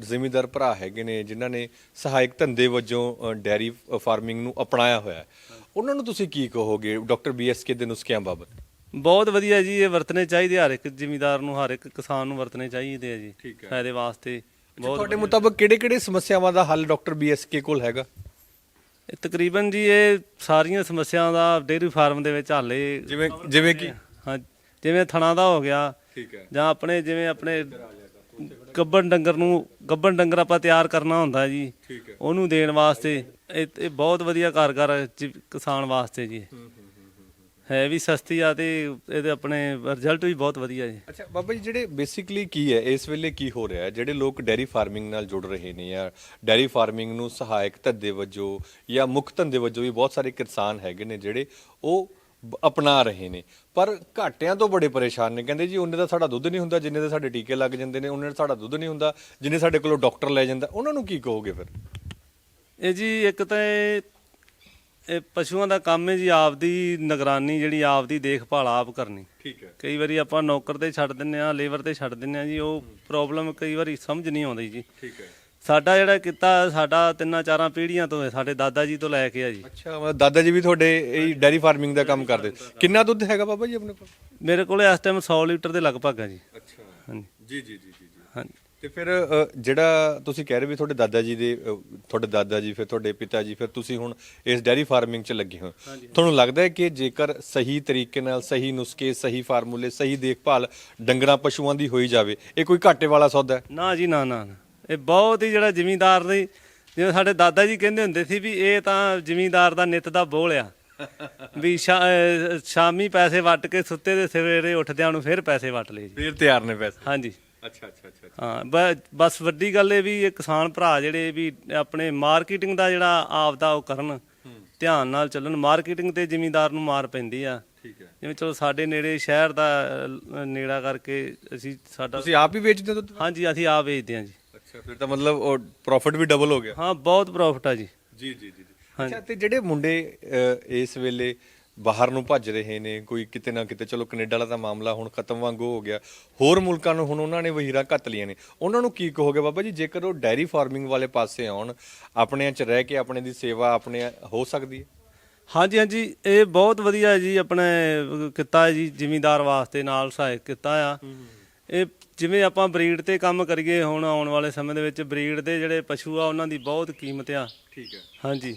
ਜ਼ਿਮੀਂਦਾਰ ਭਰਾ ਹੈਗੇ ਨੇ ਜਿਨ੍ਹਾਂ ਨੇ ਸਹਾਇਕ ਧੰਦੇ ਵਜੋਂ ਡੈਰੀ ਫਾਰਮਿੰਗ ਨੂੰ ਅਪਣਾਇਆ ਹੋਇਆ ਉਹਨਾਂ ਨੂੰ ਤੁਸੀਂ ਕੀ ਕਹੋਗੇ ਡਾਕਟਰ ਬੀਐਸਕੇ ਦੇ ਨੁਸਖਿਆਂ ਬਾਬਤ? ਬਹੁਤ ਵਧੀਆ ਜੀ ਇਹ ਵਰਤਨੇ ਚਾਹੀਦੇ ਹਰ ਇੱਕ ਜ਼ਿਮੀਦਾਰ ਨੂੰ ਹਰ ਇੱਕ ਕਿਸਾਨ ਨੂੰ ਵਰਤਨੇ ਚਾਹੀਦੇ ਆ ਜੀ ਠੀਕ ਹੈ। ਫਾਇਦੇ ਵਾਸਤੇ ਬਹੁਤ ਤੁਹਾਡੇ ਮੁਤਾਬਕ ਕਿਹੜੇ-ਕਿਹੜੇ ਸਮੱਸਿਆਵਾਂ ਦਾ ਹੱਲ ਡਾਕਟਰ ਬੀਐਸਕੇ ਕੋਲ ਹੈਗਾ? ਇਹ ਤਕਰੀਬਨ ਜੀ ਇਹ ਸਾਰੀਆਂ ਸਮੱਸਿਆਵਾਂ ਦਾ ਡੇਅਰੀ ਫਾਰਮ ਦੇ ਵਿੱਚ ਹੱਲ ਜਿਵੇਂ ਜਿਵੇਂ ਕਿ? ਹਾਂ ਜਿਵੇਂ ਥਣਾ ਦਾ ਹੋ ਗਿਆ ਠੀਕ ਹੈ। ਜਾਂ ਆਪਣੇ ਜਿਵੇਂ ਆਪਣੇ ਗੱਬਣ ਡੰਗਰ ਨੂੰ ਗੱਬਣ ਡੰਗਰ ਆਪਾਂ ਤਿਆਰ ਕਰਨਾ ਹੁੰਦਾ ਜੀ ਠੀਕ ਹੈ। ਉਹਨੂੰ ਦੇਣ ਵਾਸਤੇ ਇਹ ਇਹ ਬਹੁਤ ਵਧੀਆ ਕਾਰਗਰ ਹੈ ਜੀ ਕਿਸਾਨ ਵਾਸਤੇ ਜੀ। ਹੈ ਵੀ ਸਸਤੀ ਆ ਤੇ ਇਹਦੇ ਆਪਣੇ ਰਿਜ਼ਲਟ ਵੀ ਬਹੁਤ ਵਧੀਆ ਜੀ। ਅੱਛਾ ਬਾਬਾ ਜੀ ਜਿਹੜੇ ਬੇਸਿਕਲੀ ਕੀ ਹੈ ਇਸ ਵੇਲੇ ਕੀ ਹੋ ਰਿਹਾ ਹੈ? ਜਿਹੜੇ ਲੋਕ ਡੈਰੀ ਫਾਰਮਿੰਗ ਨਾਲ ਜੁੜ ਰਹੇ ਨੇ ਜਾਂ ਡੈਰੀ ਫਾਰਮਿੰਗ ਨੂੰ ਸਹਾਇਕ ਧੰਦੇ ਵਜੋਂ ਜਾਂ ਮੁੱਖ ਧੰਦੇ ਵਜੋਂ ਵੀ ਬਹੁਤ ਸਾਰੇ ਕਿਸਾਨ ਹੈਗੇ ਨੇ ਜਿਹੜੇ ਉਹ ਬ- ਅਪਣਾ ਰਹੇ ਨੇ। ਪਰ ਘਾਟਿਆਂ ਤੋਂ ਬੜੇ ਪਰੇਸ਼ਾਨ ਨੇ। ਕਹਿੰਦੇ ਜੀ ਉਹਨੇ ਦਾ ਸਾਡਾ ਦੁੱਧ ਨਹੀਂ ਹੁੰਦਾ ਜਿੰਨੇ ਦੇ ਸਾਡੇ ਟੀਕੇ ਲੱਗ ਜਾਂਦੇ ਨੇ ਉਹਨੇ ਦਾ ਸਾਡਾ ਦੁੱਧ ਨਹੀਂ ਹੁੰਦਾ ਜਿੰਨੇ ਸਾਡੇ ਕੋਲੋਂ ਡਾਕਟਰ ਲੈ ਜਾਂਦਾ। ਉਹਨਾਂ ਨੂੰ ਕੀ ਕਹੋਗੇ ਫਿਰ? ਇਹ ਜੀ ਇੱਕ ਤਾਂ ਇਹ ਇਹ ਪਸ਼ੂਆਂ ਦਾ ਕੰਮ ਹੈ ਜੀ ਆਪਦੀ ਨਿਗਰਾਨੀ ਜਿਹੜੀ ਆਪਦੀ ਦੇਖਭਾਲ ਆਪ ਕਰਨੀ। ਠੀਕ ਹੈ। ਕਈ ਵਾਰੀ ਆਪਾਂ ਨੌਕਰ ਤੇ ਛੱਡ ਦਿੰਨੇ ਆ ਲੇਬਰ ਤੇ ਛੱਡ ਦਿੰਨੇ ਆ ਜੀ ਉਹ ਪ੍ਰੋਬਲਮ ਕਈ ਵਾਰੀ ਸਮਝ ਨਹੀਂ ਆਉਂਦੀ ਜੀ। ਠੀਕ ਹੈ। ਸਾਡਾ ਜਿਹੜਾ ਕੀਤਾ ਸਾਡਾ ਤਿੰਨਾਂ ਚਾਰਾਂ ਪੀੜ੍ਹੀਆਂ ਤੋਂ ਹੈ ਸਾਡੇ ਦਾਦਾ ਜੀ ਤੋਂ ਲੈ ਕੇ ਆ ਜੀ। ਅੱਛਾ ਮਤਲਬ ਦਾਦਾ ਜੀ ਵੀ ਤੁਹਾਡੇ ਇਹ ਡੈਰੀ ਫਾਰਮਿੰਗ ਦਾ ਕੰਮ ਕਰਦੇ। ਕਿੰਨਾ ਦੁੱਧ ਹੈਗਾ ਬਾਬਾ ਜੀ ਆਪਣੇ ਕੋਲ? ਮੇਰੇ ਕੋਲ ਇਸ ਟਾਈਮ 100 ਲੀਟਰ ਦੇ ਲਗਭਗ ਆ ਜੀ। ਅੱਛਾ। ਹਾਂਜੀ। ਜੀ ਜੀ ਜੀ। ਤੇ ਫਿਰ ਅ, ਜਿਹੜਾ ਤੁਸੀਂ ਕਹਿ ਰਹੇ ਵੀ ਤੁਹਾਡੇ ਦਾਦਾ ਜੀ ਦੇ ਅ, ਤੁਹਾਡੇ ਦਾਦਾ ਜੀ ਫਿਰ ਤੁਹਾਡੇ ਪਿਤਾ ਜੀ ਫਿਰ ਤੁਸੀਂ ਹੁਣ ਇਸ ਡੈਰੀ ਫਾਰਮਿੰਗ 'ਚ ਲੱਗੇ ਹੋ। ਤੁਹਾਨੂੰ ਲੱਗਦਾ ਹੈ ਕਿ ਜੇਕਰ ਸਹੀ ਤਰੀਕੇ ਨਾਲ ਸਹੀ ਨੁਸਖੇ ਸਹੀ ਫਾਰਮੂਲੇ ਸਹੀ ਦੇਖਭਾਲ ਡੰਗਰਾਂ ਪਸ਼ੂਆਂ ਦੀ ਹੋਈ ਜਾਵੇ ਇਹ ਕੋਈ ਘਾਟੇ ਵਾਲਾ ਸੌਦਾ ਹੈ? ਨਾ ਜੀ ਨਾ ਨਾ ਨਾ। ਇਹ ਬਹੁਤ ਹੀ ਜਿਹੜਾ ਜ਼ਿਮੀਂਦਾਰ ਦੀ ਜਿਵੇਂ ਸਾਡੇ ਦਾਦਾ ਜੀ ਕਹਿੰਦੇ ਹੁੰਦੇ ਸੀ ਵੀ ਇਹ ਤਾਂ ਜ਼ਿਮੀਂਦਾਰ ਦਾ ਨਿਤ ਦਾ ਬੋਲ ਆ। ਵੀ ਸ਼ਾ- ਅਹ ਸ਼ਾਮੀ ਪੈਸੇ ਵੱਟ ਕੇ ਸੁੱਤੇ ਦੇ ਸਵੇਰੇ ਉੱਠਦਿਆਂ ਨੂੰ ਫਿਰ ਪੈਸੇ ਵੱਟ ਲਏ ਜੀ। ਫਿਰ ਤਿਆਰ ਨੇ ਪੈਸੇ। ਹਾਂਜੀ। ਅੱਛਾ ਅੱਛਾ ਅੱਛਾ ਹਾਂ ਬ- ਬਸ ਵੱਡੀ ਗੱਲ ਇਹ ਵੀ ਇਹ ਕਿਸਾਨ ਭਰਾ ਜਿਹੜੇ ਵੀ ਆਪਣੇ ਮਾਰਕੀਟਿੰਗ ਦਾ ਜਿਹੜਾ ਆਪ ਦਾ ਉਹ ਕਰਨ ਧਿਆਨ ਨਾਲ ਚੱਲਣ। ਮਾਰਕੀਟਿੰਗ ਤੇ ਜ਼ਿਮੀਂਦਾਰ ਨੂੰ ਮਾਰ ਪੈਂਦੀ ਆ। ਠੀਕ ਹੈ। ਜਿਵੇਂ ਚਲੋ ਸਾਡੇ ਨੇੜੇ ਸ਼ਹਿਰ ਦਾ ਨੇੜਾ ਕਰਕੇ ਅਸੀਂ ਸਾਡਾ ਤੁਸੀਂ ਆਪ ਹੀ ਵੇਚਦੇ ਹੋ ਦੁੱਧ? ਹਾਂਜੀ ਅਸੀਂ ਆਪ ਵੇਚਦੇ ਹਾਂ ਜੀ। ਅੱਛਾ ਫਿਰ ਤਾਂ ਮਤਲਬ ਉਹ ਪ੍ਰੋਫਿਟ ਵੀ ਡਬਲ ਹੋ ਗਿਆ। ਹਾਂ ਬਹੁਤ ਪ੍ਰੋਫਿਟ ਆ ਜੀ। ਜੀ ਜੀ ਜੀ ਅੱਛਾ ਤੇ ਜਿਹੜੇ ਮੁੰਡੇ ਇਸ ਵੇਲੇ ਬਾਹਰ ਨੂੰ ਭੱਜ ਰਹੇ ਨੇ ਕੋਈ ਕਿਤੇ ਨਾ ਕਿਤੇ ਚਲੋ ਕੈਨੇਡਾ ਵਾਲਾ ਤਾਂ ਮਾਮਲਾ ਹੁਣ ਖਤਮ ਵਾਂਗੂ ਹੋ ਗਿਆ। ਹੋਰ ਮੁਲਕਾਂ ਨੂੰ ਹੁਣ ਉਹਨਾਂ ਨੇ ਵਹੀਰਾਂ ਘੱਤ ਲੀਆਂ ਨੇ। ਉਹਨਾਂ ਨੂੰ ਕੀ ਕਹੋਗੇ ਬਾਬਾ ਜੀ ਜੇਕਰ ਉਹ ਡੈਰੀ ਫਾਰਮਿੰਗ ਵਾਲੇ ਪਾਸੇ ਆਉਣ ਆਪਣਿਆਂ 'ਚ ਰਹਿ ਕੇ ਆਪਣੇ ਦੀ ਸੇਵਾ ਆਪਣੇ ਹੋ ਸਕਦੀ ਹੈ? ਹਾਂਜੀ ਹਾਂਜੀ ਇਹ ਬਹੁਤ ਵਧੀਆ ਜੀ ਆਪਣੇ ਕਿੱਤਾ ਹੈ ਜੀ ਜ਼ਿਮੀਂਦਾਰ ਵਾਸਤੇ ਨਾਲ ਸਹਾਇਕ ਕੀਤਾ ਆ। ਇਹ ਜਿਵੇਂ ਆਪਾਂ ਬਰੀਡ ਤੇ ਕੰਮ ਕਰੀਏ ਹੁਣ ਆਉਣ ਵਾਲੇ ਸਮੇਂ ਦੇ ਵਿੱਚ ਬਰੀਡ ਦੇ ਜਿਹੜੇ ਪਸ਼ੂ ਆ ਉਹਨਾਂ ਦੀ ਬਹੁਤ ਕੀਮਤ ਆ। ਠੀਕ ਹੈ। ਹਾਂਜੀ।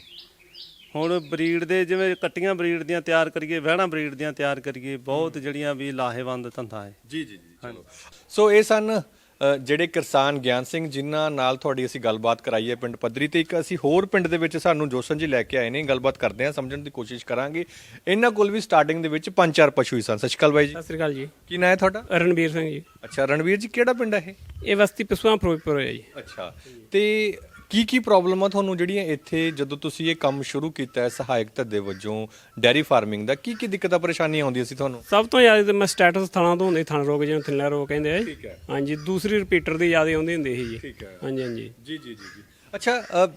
ਹੁਣ ਬਰੀਡ ਦੇ ਜਿਵੇਂ ਕੱਟੀਆਂ ਬਰੀਡ ਦੀਆਂ ਤਿਆਰ ਕਰੀਏ ਵਹਿਣਾ ਬਰੀਡ ਦੀਆਂ ਤਿਆਰ ਕਰੀਏ ਬਹੁਤ ਜਿਹੜੀਆਂ ਵੀ ਲਾਹੇਵੰਦ ਧੰਦਾ ਹੈ। ਜੀ ਜੀ ਜੀ ਚਲੋ। ਸੋ ਇਹ ਸਨ ਅ, ਜਿਹੜੇ ਕਿਸਾਨ ਗਿਆਨ ਸਿੰਘ ਜਿਨ੍ਹਾਂ ਨਾਲ ਤੁਹਾਡੀ ਅਸੀਂ ਗੱਲਬਾਤ ਕਰਾਈ ਹੈ ਪਿੰਡ ਪੱਧਰੀ ਤੇ ਇੱਕ ਅਸੀਂ ਹੋਰ ਪਿੰਡ ਦੇ ਵਿੱਚ ਸਾਨੂੰ ਜੋਸਨ ਜੀ ਲੈ ਕੇ ਆਏ ਨੇ ਗੱਲਬਾਤ ਕਰਦੇ ਹਾਂ ਸਮਝਣ ਦੀ ਕੋਸ਼ਿਸ਼ ਕਰਾਂਗੇ। ਇਹਨਾਂ ਕੋਲ ਵੀ ਸਟਾਰਟਿੰਗ ਦੇ ਵਿੱਚ ਪੰਜ ਚਾਰ ਪਸ਼ੂ ਹੀ ਸਨ। ਸਤਿ ਸ਼੍ਰੀ ਅਕਾਲ ਬਾਈ ਜੀ। ਸਤਿ ਸ੍ਰੀ ਅਕਾਲ ਜੀ। ਕੀ ਨਾਂ ਹੈ ਤੁਹਾਡਾ? ਰਣਬੀਰ ਸਿੰਘ ਜੀ। ਅੱਛਾ ਰਣਵੀਰ ਜੀ ਕਿਹੜਾ ਪਿੰਡ ਹੈ ਇਹ? ਇਹ ਵਸਤੀ ਪਿਸਵਾ ਫਿਰੋਜ਼ਪੁਰ ਹੈ ਜੀ। ਅੱਛਾ ਤੇ ਕੀ ਕੀ ਪ੍ਰੋਬਲਮ ਆ ਤੁਹਾਨੂੰ ਜਿਹੜੀਆਂ ਇੱਥੇ ਜਦੋਂ ਤੁਸੀਂ ਇਹ ਕੰਮ ਸ਼ੁਰੂ ਕੀਤਾ ਹੈ ਸਹਾਇਕ ਧੱਦੇ ਵਜੋਂ ਡੈਰੀ ਫਾਰਮਿੰਗ ਦਾ ਕੀ ਕੀ ਦਿੱਕਤਾਂ ਪਰੇਸ਼ਾਨੀਆਂ ਆਉਂਦੀਆਂ ਸੀ ਤੁਹਾਨੂੰ? ਸਭ ਤੋਂ ਜ਼ਿਆਦਾ ਤਾਂ ਮੈਂ ਸਟੇਟਸ ਥਾਣਾ ਤੋਂ ਹੁੰਦੇ ਥਣ ਰੋਗ ਜਿਵੇਂ ਥਿੱਲਾ ਰੋਗ ਕਹਿੰਦੇ ਆ ਠੀਕ ਹੈ। ਹਾਂਜੀ ਦੂਸਰੀ ਰਿਪੀਟਰ ਦੀ ਜ਼ਿਆਦਾ ਆਉਂਦੀ ਹੁੰਦੀ ਸੀ ਜੀ। ਠੀਕ ਹੈ। ਹਾਂਜੀ ਹਾਂਜੀ। ਜੀ ਜੀ ਜੀ ਅੱਛਾ ਅ,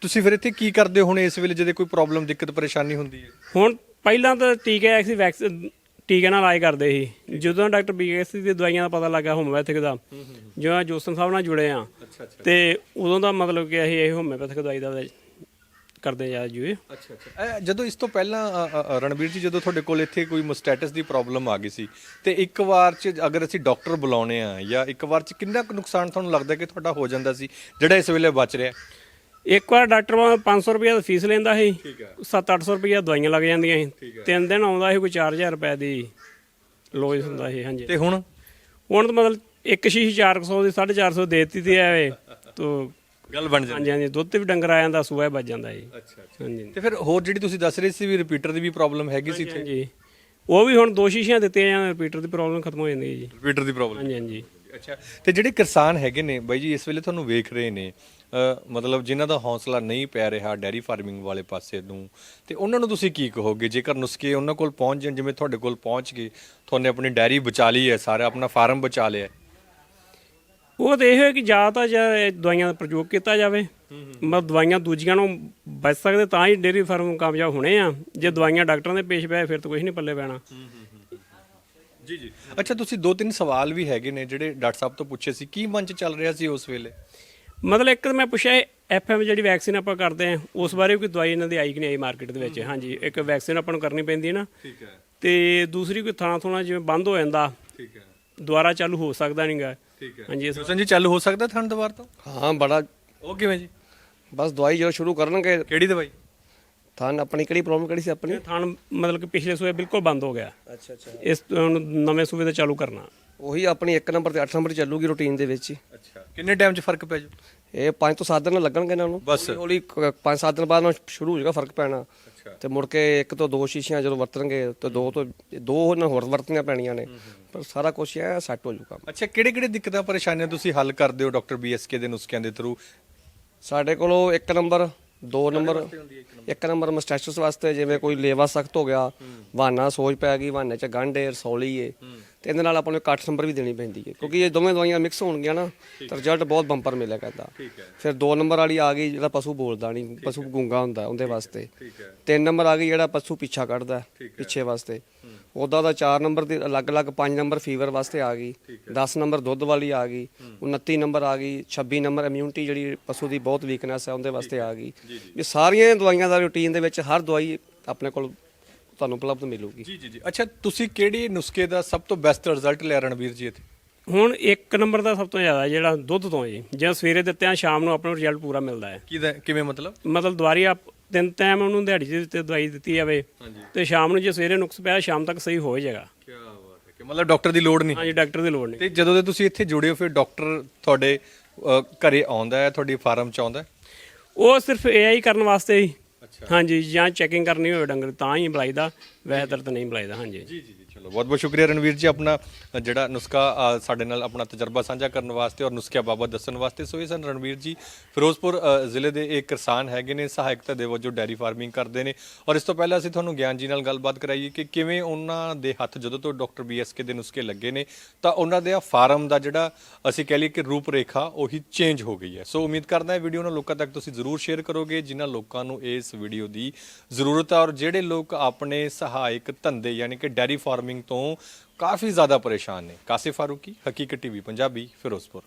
ਤੁਸੀਂ ਫਿਰ ਇੱਥੇ ਕੀ ਕਰਦੇ ਹੋ ਹੁਣ ਇਸ ਵੇਲੇ ਜਦੋਂ ਕੋਈ ਪ੍ਰੋਬਲਮ ਦਿੱਕਤ ਪਰੇਸ਼ਾਨੀ ਹੁੰਦੀ ਹੈ? ਹੁਣ ਪਹਿਲਾਂ ਤਾਂ ਟੀਕੇ ਆਏ ਸੀ ਵੈਕਸ ਟੀਕੇ ਨਾਲ ਇਲਾਜ ਕਰਦੇ ਸੀ। ਜਦੋਂ ਡਾਕਟਰ ਬੀਐਸਸੀ ਦੀ ਦਵਾਈਆਂ ਦਾ ਪਤਾ ਲੱਗਾ ਹੋਮਿਓਪੈਥਿਕ ਦਾ ਜਿਵੇਂ ਜੋਸਨ ਸਾਹਿਬ ਨਾਲ ਜੁੜੇ ਆ ਤੇ ਉਦੋਂ ਦਾ ਮਤਲਬ ਕਿ ਅਸੀਂ ਇਹ ਹੋਮਿਓਪੈਥਿਕ ਦਵਾਈ ਦਾ ਕਰਦੇ ਜਾ ਜੂਏ ਅੱਛਾ ਅੱਛਾ। ਜਦੋਂ ਇਸ ਤੋਂ ਪਹਿਲਾਂ ਰਣਵੀਰ ਜੀ ਜਦੋਂ ਤੁਹਾਡੇ ਕੋਲ ਇੱਥੇ ਕੋਈ ਮਸਟੈਟਸ ਦੀ ਪ੍ਰੋਬਲਮ ਆ ਗਈ ਸੀ ਤੇ ਇੱਕ ਵਾਰ ਚ ਅਗਰ ਅਸੀਂ ਡਾਕਟਰ ਬੁਲਾਉਣੇ ਆ ਜਾਂ ਇੱਕ ਵਾਰ ਚ ਕਿੰਨਾ ਕੁ ਨੁਕਸਾਨ ਤੁਹਾਨੂੰ ਲੱਗਦਾ ਕਿ ਤੁਹਾਡਾ ਹੋ ਜਾਂਦਾ ਸੀ ਜਿਹੜਾ ਇਸ ਵੇਲੇ ਬਚ ਰਿਹਾ? ਇੱਕ ਵਾਰ ਡਾਕਟਰ ਵਾ 500 ਰੁਪਏ ਦੀ ਫੀਸ ਲੈਂਦਾ ਸੀ। ਠੀਕ ਹੈ। 7-800 ਰੁਪਏ ਦਵਾਈਆਂ ਲੱਗ ਜਾਂਦੀਆਂ ਸੀ। ਤਿੰਨ ਦਿਨ ਆਉਂਦਾ ਸੀ ਕੋਈ 4000 ਰੁਪਏ ਦੀ ਲੋਜ ਹੁੰਦਾ ਸੀ ਹਾਂਜੀ। ਤੇ ਹੁਣ? ਹੁਣ ਤਾਂ ਮਤਲਬ ਇੱਕ ਸ਼ੀਸ਼ੀ 400 ਦੀ 450 ਦੇ ਦਿੱਤੀ ਤੇ ਐਵੇਂ ਤੋ ਗੱਲ ਬਣ ਜਾਂਦੀ। ਹਾਂਜੀ ਹਾਂਜੀ ਦੁੱਧ ਤੇ ਵੀ ਡੰਗਰ ਆ ਜਾਂਦਾ ਸੂਆ ਵੱਜ ਜਾਂਦਾ ਜੀ ਅੱਛਾ ਹਾਂਜੀ। ਤੇ ਫਿਰ ਹੋਰ ਜਿਹੜੀ ਤੁਸੀਂ ਦੱਸ ਰਹੇ ਸੀ ਵੀ ਰਿਪੀਟਰ ਦੀ ਵੀ ਪ੍ਰੋਬਲਮ ਹੈਗੀ ਸੀ ਇੱਥੇ? ਹਾਂਜੀ। ਉਹ ਵੀ ਹੁਣ ਦੋ ਸ਼ੀਸ਼ੀਆਂ ਦਿੱਤੀਆਂ ਜਾਂ ਰਿਪੀਟਰ ਦੀ ਪ੍ਰੋਬਲਮ ਖਤਮ ਹੋ ਜਾਂਦੀ ਹੈ ਜੀ। ਰਿਪੀਟਰ ਦੀ ਪ੍ਰੋਬਲਮ ਹਾਂਜੀ ਹਾਂਜੀ। ਅੱਛਾ। ਤੇ ਜਿਹੜੇ ਕਿਸਾਨ ਹੈਗੇ ਨੇ ਬਾਈ ਜੀ ਇਸ ਵੇਲੇ ਤੁਹਾਨੂੰ ਵੇਖ ਰਹੇ ਨੇ ਮਤਲਬ ਜਿਨ੍ਹਾਂ ਦਾ ਹੌਸਲਾ ਨਹੀਂ ਪੈ ਰਿਹਾ ਡੈਰੀ ਫਾਰਮਿੰਗ ਵਾਲੇ ਪਾਸੇ ਨੂੰ ਤੇ ਉਹਨਾਂ ਨੂੰ ਤੁਸੀਂ ਕੀ ਕਹੋਗੇ? ਜੇਕਰ ਨੁਸਖੇ ਉਹਨਾਂ ਕੋਲ ਪਹੁੰਚ ਜਾਣ ਜਿਵੇਂ ਤੁਹਾਡੇ ਕੋਲ ਪਹੁੰਚ ਗਏ ਤੁਹਾਨੇ ਆਪਣੀ ਡੈਰੀ ਬਚਾ ਲਈ ਹੈ ਸਾਰਾ ਆਪਣਾ ਫਾਰਮ ਬਚਾ ਲਿਆ। ਉਹ ਤਾਂ ਇਹ ਹੈ ਕਿ ਜਾਂ ਤਾਂ ਦਵਾਈਆਂ ਦਾ ਪ੍ਰਯੋਗ ਕੀਤਾ ਜਾਵੇ। ਮਤਲਬ ਦਵਾਈਆਂ ਦੂਜੀਆਂ ਨੂੰ ਬਚ ਸਕਦੇ ਤਾਂ ਹੀ ਡੇਅਰੀ ਫਾਰਮ ਕਾਮਯਾਬ ਹੋਣੇ ਆ। ਜੇ ਦਵਾਈਆਂ ਡਾਕਟਰਾਂ ਦੇ ਪੇਸ਼ ਪਏ ਫਿਰ ਤਾਂ ਕੁਝ ਨਹੀਂ ਪੱਲੇ ਪੈਣਾ। ਜੀ ਜੀ। ਅੱਛਾ ਤੁਸੀਂ ਦੋ ਤਿੰਨ ਸਵਾਲ ਵੀ ਹੈਗੇ ਨੇ ਜਿਹੜੇ ਡਾਕਟਰ ਸਾਹਿਬ ਤੋਂ ਪੁੱਛੇ ਸੀ। ਕੀ ਮਨ ਚ ਚੱਲ ਰਿਹਾ ਸੀ ਉਸ ਵੇਲੇ? ਮਤਲਬ ਇੱਕ ਤਾਂ ਮੈਂ ਪੁੱਛਿਆ ਐਫਐਮ ਜਿਹੜੀ ਵੈਕਸੀਨ ਆਪਾਂ ਕਰਦੇ ਆ ਉਸ ਬਾਰੇ ਕੋਈ ਦਵਾਈ ਇਹਨਾਂ ਦੀ ਆਈ ਕਿ ਨਹੀਂ ਆਈ ਮਾਰਕੀਟ ਦੇ ਵਿੱਚ? ਹਾਂਜੀ ਇੱਕ ਵੈਕਸੀਨ ਆਪਾਂ ਨੂੰ ਕਰਨੀ ਪੈਂਦੀ ਹੈ ਨਾ। ਠੀਕ ਹੈ। ਤੇ ਦੂਸਰੀ ਕੋਈ ਥਾਣਾ ਥੋਣਾ ਜਿਵੇਂ ਬੰਦ ਹੋ ਜਾਂਦਾ ਠੀਕ ਹੈ। ਦੁਬਾਰਾ ਚਾਲੂ ਹੋ ਸਕਦਾ ਨਹੀਂਗਾ ਠੀਕ ਹੈ। ਹਾਂਜੀ ਜੋਸਨ ਜੀ ਚਾਲੂ ਹੋ ਸਕਦਾ ਥਣ ਦੁਬਾਰ ਤੋਂ? ਹਾਂ ਬੜਾ ਉਹ ਕਿਵੇਂ ਜੀ? ਬਸ ਦਵਾਈ ਜਦੋਂ ਸ਼ੁਰੂ ਕਰਨਗੇ ਕਿਹੜੀ ਦਵਾਈ? ਤਾਂ ਆਪਣੀ ਕਿਹੜੀ ਪ੍ਰੋਬਲਮ ਕਿਹੜੀ ਸੀ ਆਪਣੀ? ਥਾਣ ਮਤਲਬ ਕਿ ਪਿਛਲੇ ਸੂਏ ਬਿਲਕੁਲ ਬੰਦ ਹੋ ਗਿਆ। ਅੱਛਾ ਅੱਛਾ। ਇਸ ਹੁਣ ਨਵੇਂ ਸੂਏ ਤੇ ਚਾਲੂ ਕਰਨਾ। ਉਹੀ ਆਪਣੀ 1 ਨੰਬਰ ਤੇ 8 ਨੰਬਰ ਚੱਲੂਗੀ ਰੂਟੀਨ ਦੇ ਵਿੱਚ ਹੀ। ਅੱਛਾ। ਕਿੰਨੇ ਟਾਈਮ ਚ ਫ਼ਰਕ ਪੈ ਜੂ? ਇਹ 5 ਤੋਂ 7 ਦਿਨ ਲੱਗਣਗੇ ਇਹਨਾਂ ਨੂੰ। ਬਸ। ਹੌਲੀ 5-7 ਦਿਨ ਬਾਅਦ ਨਾਲ ਸ਼ੁਰੂ ਹੋ ਜਾਏਗਾ ਫ਼ਰਕ ਪੈਣਾ। ਅੱਛਾ। ਤੇ ਮੁੜ ਕੇ ਇੱਕ ਤੋਂ ਦੋ ਸ਼ੀਸ਼ੀਆਂ ਜਦੋਂ ਵਰਤਣਗੇ ਤੇ ਦੋ ਤੋਂ ਦੋ ਉਹਨਾਂ ਹੋਰ ਵਰਤਣੀਆਂ ਪੈਣੀਆਂ ਨੇ। ਪਰ ਸਾਰਾ ਕੁਝ ਇਹ ਸੈੱਟ ਹੋ ਜਾਊਗਾ। ਅੱਛਾ ਕਿਹੜੇ ਕਿਹੜੇ ਦਿੱਕਤਾਂ ਪਰੇਸ਼ਾਨੀਆਂ ਤੁਸੀਂ ਹੱਲ ਕਰਦੇ ਹੋ ਡਾਕਟਰ ਬੀਐਸਕੇ ਦੇ ਨੁਸਖਿਆਂ ਦੇ ਥਰੂ ਸਾਡੇ ਕੋਲੋਂ 1 ਨੰਬਰ 2 ਨੰਬਰ 1 ਨੰਬਰ? ਮਸਟੈਸਟਸ ਵਾਸਤੇ ਜਿਵੇਂ ਕੋਈ ਲੇਵਾ ਸਖਤ ਹੋ ਗਿਆ ਵਾਨਾ ਸੋਜ ਪੈ ਗਈ ਵਾਨੇ ਚ ਗੰਢ ਏ ਰਸੌਲੀ ਏ। ਤੇ ਇਹਦੇ ਨਾਲ ਆਪਾਂ ਨੂੰ 8 ਨੰਬਰ ਵੀ ਦੇਣੀ ਪੈਂਦੀ ਹੈ। ਕਿਉਂਕਿ ਇਹ ਦੋਵੇਂ ਦਵਾਈਆਂ ਮਿਕਸ ਹੋਣਗੀਆਂ ਨਾ ਤਾਂ ਰਿਜ਼ਲਟ ਬਹੁਤ ਬੰਪਰ ਮਿਲਿਆ ਕਰਦਾ। ਫਿਰ 2 ਨੰਬਰ ਵਾਲੀ ਆ ਗਈ ਜਿਹੜਾ ਪਸ਼ੂ ਬੋਲਦਾ ਨਹੀਂ ਪਸ਼ੂ ਗੂੰਗਾ ਹੁੰਦਾ ਉਹਦੇ ਵਾਸਤੇ। 3 ਨੰਬਰ ਆ ਗਈ ਜਿਹੜਾ ਪਸ਼ੂ ਪਿੱਛਾ ਕੱਢਦਾ ਪਿੱਛੇ ਵਾਸਤੇ। ਉਹਦਾ ਦਾ 4 ਨੰਬਰ ਦੀ ਅਲੱਗ-ਅਲੱਗ 5 ਨੰਬਰ ਫੀਵਰ ਵਾਸਤੇ ਆ ਗਈ। 10 ਨੰਬਰ ਦੁੱਧ ਵਾਲੀ ਆ ਗਈ। 29 ਨੰਬਰ ਆ ਗਈ। 26 ਨੰਬਰ ਇਮਿਊਨਿਟੀ ਜਿਹੜੀ ਪਸ਼ੂ ਦੀ ਬਹੁਤ ਵੀਕਨੈਸ ਹੈ ਉਹਦੇ ਵਾਸਤੇ ਆ ਗਈ। ਇਹ ਸਾਰੀਆਂ ਦਵਾਈਆਂ ਦਾ ਰੂਟੀਨ ਦੇ ਵਿੱਚ ਹਰ ਦਵਾਈ ਆਪਣੇ ਕੋਲ ਤੁਹਾਨੂੰ ਉਪਲਬਧ ਮਿਲੂਗੀ। ਜੀ ਜੀ ਜੀ। ਅੱਛਾ ਤੁਸੀਂ ਕਿਹੜੀ ਨੁਸਖੇ ਦਾ ਸਭ ਤੋਂ ਬੈਸਟ ਰਿਜ਼ਲਟ ਲਿਆ ਰਣਵੀਰ ਜੀ ਇੱਥੇ? ਹੁਣ ਇੱਕ ਨੰਬਰ ਦਾ ਸਭ ਤੋਂ ਜ਼ਿਆਦਾ ਜਿਹੜਾ ਦੁੱਧ ਤੋਂ ਜੀ। ਜੇ ਸਵੇਰੇ ਦਿੱਤੇ ਆ ਸ਼ਾਮ ਨੂੰ ਆਪਣਾ ਰਿਜ਼ਲਟ ਪੂਰਾ ਮਿਲਦਾ ਹੈ। ਕਿਹਦਾ ਕਿਵੇਂ ਮਤਲਬ? ਮਤਲਬ ਦੁਬਾਰੀ ਆਪ ਤਿੰਨ ਟਾਈਮ ਉਹਨੂੰ ਦਿਹਾੜੀ ਦੇ ਉੱਤੇ ਦਵਾਈ ਦਿੱਤੀ ਜਾਵੇ ਤੇ ਸ਼ਾਮ ਨੂੰ ਜੇ ਸਵੇਰੇ ਨੁਕਸ ਪਿਆ ਸ਼ਾਮ ਤੱਕ ਸਹੀ ਹੋ ਜਾਏਗਾ। ਕੀ ਬਾਤ ਹੈ ਕਿ ਮਤਲਬ ਡਾਕਟਰ ਦੀ ਲੋੜ ਨਹੀਂ। ਹਾਂਜੀ ਡਾਕਟਰ ਦੀ ਲੋੜ ਨਹੀਂ। ਤੇ ਜਦੋਂ ਦੇ ਤੁਸੀਂ ਇੱਥੇ ਜੁੜੇ ਹੋ ਫਿਰ ਡਾਕਟਰ ਤੁਹਾਡੇ ਅ, ਘਰੇ ਆਉਂਦਾ ਹੈ ਤੁਹਾਡੀ ਫਾਰਮ ਚ ਆਉਂਦਾ ਹੈ? ਉਹ ਸਿਰਫ ਏਆਈ ਕਰਨ ਵਾਸਤੇ ਹੀ। ਹਾਂਜੀ ਜਾਂ ਚੈਕਿੰਗ ਕਰਨੀ ਹੋਵੇ ਡੰਗਰ ਤਾਂ ਹੀ ਬੁਲਾਈਦਾ ਵੈਸੇ ਤਾਂ ਨਹੀਂ ਬੁਲਾਈਦਾ ਹਾਂਜੀ। ਜੀ ਜੀ ਜੀ। ਚਲੋ ਬਹੁਤ ਬਹੁਤ ਸ਼ੁਕਰੀਆ ਰਣਵੀਰ ਜੀ ਆਪਣਾ ਜਿਹੜਾ ਨੁਸਖਾ ਅ, ਸਾਡੇ ਨਾਲ ਆਪਣਾ ਤਜਰਬਾ ਸਾਂਝਾ ਕਰਨ ਵਾਸਤੇ ਔਰ ਨੁਸਖਿਆਂ ਬਾਬਤ ਦੱਸਣ ਵਾਸਤੇ। ਸੋ ਇਹ ਸਨ ਰਣਵੀਰ ਜੀ ਫਿਰੋਜ਼ਪੁਰ ਅ, ਜ਼ਿਲ੍ਹੇ ਦੇ ਇੱਕ ਕਿਸਾਨ ਹੈਗੇ ਨੇ ਸਹਾਇਕਤਾ ਦੇ ਵਜੋਂ ਡੈਰੀ ਫਾਰਮਿੰਗ ਕਰਦੇ ਨੇ। ਔਰ ਇਸ ਤੋਂ ਪਹਿਲਾਂ ਅਸੀਂ ਤੁਹਾਨੂੰ ਗਿਆਨ ਜੀ ਨਾਲ ਗੱਲਬਾਤ ਕਰਾਈਏ ਕਿ ਕਿਵੇਂ ਉਹਨਾਂ ਦੇ ਹੱਥ ਜਦੋਂ ਤੋਂ ਡਾਕਟਰ ਬੀਐਸਕੇ ਦੇ ਨੁਸਖੇ ਲੱਗੇ ਨੇ ਤਾਂ ਉਹਨਾਂ ਦੇ ਫਾਰਮ ਦਾ ਜਿਹੜਾ ਅਸੀਂ ਕਹਿ ਲਈਏ ਕਿ ਰੂਪ ਰੇਖਾ ਉਹੀ ਚੇਂਜ ਹੋ ਗਈ ਹੈ। ਸੋ ਉਮੀਦ ਕਰਦਾ ਹਾਂ ਵੀਡੀਓ ਉਹਨਾਂ ਲੋਕਾਂ ਤੱਕ ਤੁਸੀਂ ਜ਼ਰੂਰ ਸ਼ੇਅਰ ਕਰੋਗੇ ਜਿਨ੍ਹਾਂ ਲੋਕਾਂ ਨੂੰ ਇਸ ਵੀਡੀਓ ਦੀ ਜ਼ਰੂਰਤ ਹੈ ਔਰ ਜਿਹੜੇ ਲੋਕ ਆਪਣੇ ਸਹਾਇਕ ਧੰਦੇ ਯਾਨੀ ਕਿ ਡੈਰੀ ਫਾਰਮਿੰਗ ਤੋਂ ਕਾਫੀ ਜ਼ਿਆਦਾ ਪਰੇਸ਼ਾਨ ਨੇ। ਕਾਸਿਫ ਫਾਰੂਕੀ ਹਕੀਕਤ ਟੀਵੀ ਪੰਜਾਬੀ ਫਿਰੋਜ਼ਪੁਰ।